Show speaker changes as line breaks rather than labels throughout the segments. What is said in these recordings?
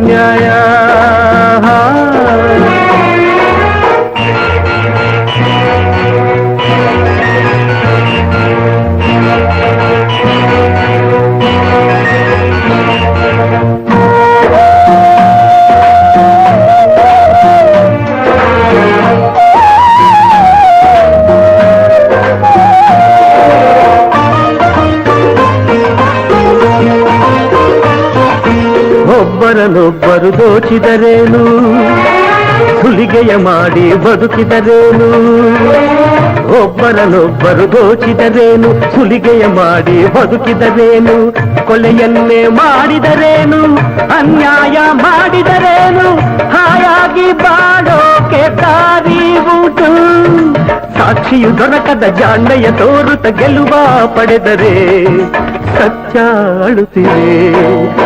ನ್ಯಾಯ ಒಬ್ಬರನ್ನೊಬ್ಬರು ದೋಚಿದರೇನು ಸುಲಿಗೆಯ ಮಾಡಿ ಬದುಕಿದರೇನು? ಒಬ್ಬರನೊಬ್ಬರು ದೋಚಿದರೇನು ಸುಲಿಗೆಯ ಮಾಡಿ ಬದುಕಿದರೇನು? ಕೊಲೆಯನ್ನೇ ಮಾಡಿದರೇನು? ಅನ್ಯಾಯ ಮಾಡಿದರೇನು? ಹಾಯಾಗಿ ಬಾಡೋಕೆ ದಾರಿ ಉಂಟು. ಸಾಕ್ಷಿಯು ದೊರಕದ ಜಾಂಡೆಯ ತೋರುತ್ತ ಗೆಲುವ ಪಡೆದರೆ ಸತ್ಯ ಅಳುತ್ತಿದೆ.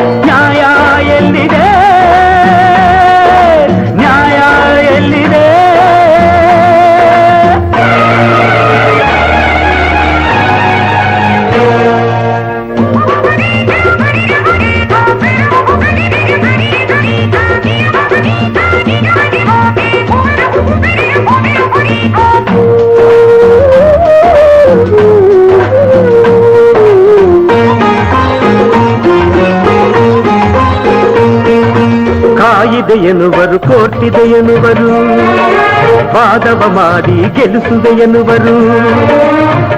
ಎನ್ನುವರು ಕೋರ್ಟಿದೆ ಎನ್ನುವರು. ವಾದವ ಮಾಡಿ ಗೆಲ್ಲಿಸುವೆ ಎನ್ನುವರು.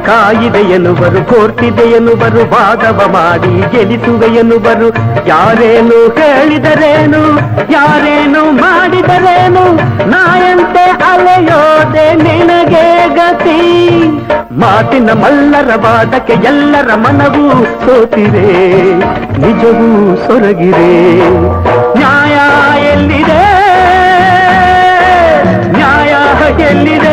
ಕಾಯಿದೆ ಎನ್ನುವರು ಕೋರ್ತಿದೆ ಎನ್ನುವರು. ವಾದವ ಮಾಡಿ ಗೆಲ್ಲಿಸುವೆ ಎನ್ನುವರು. ಯಾರೇನು ಹೇಳಿದರೇನು, ಯಾರೇನು ಮಾಡಿದರೇನು, ನಾಯಂತೆ ಅಲೆಯೋದೆ ನಿನಗೆ ಗತಿ. ಮಾತಿನ ಮಲ್ಲರ ವಾದಕ್ಕೆ ಎಲ್ಲರ ಮನವೂ ಸೋತಿರೆ, ನಿಜವೂ ಸೊರಗಿರೆ. ಎಲ್ಲಿದೆ?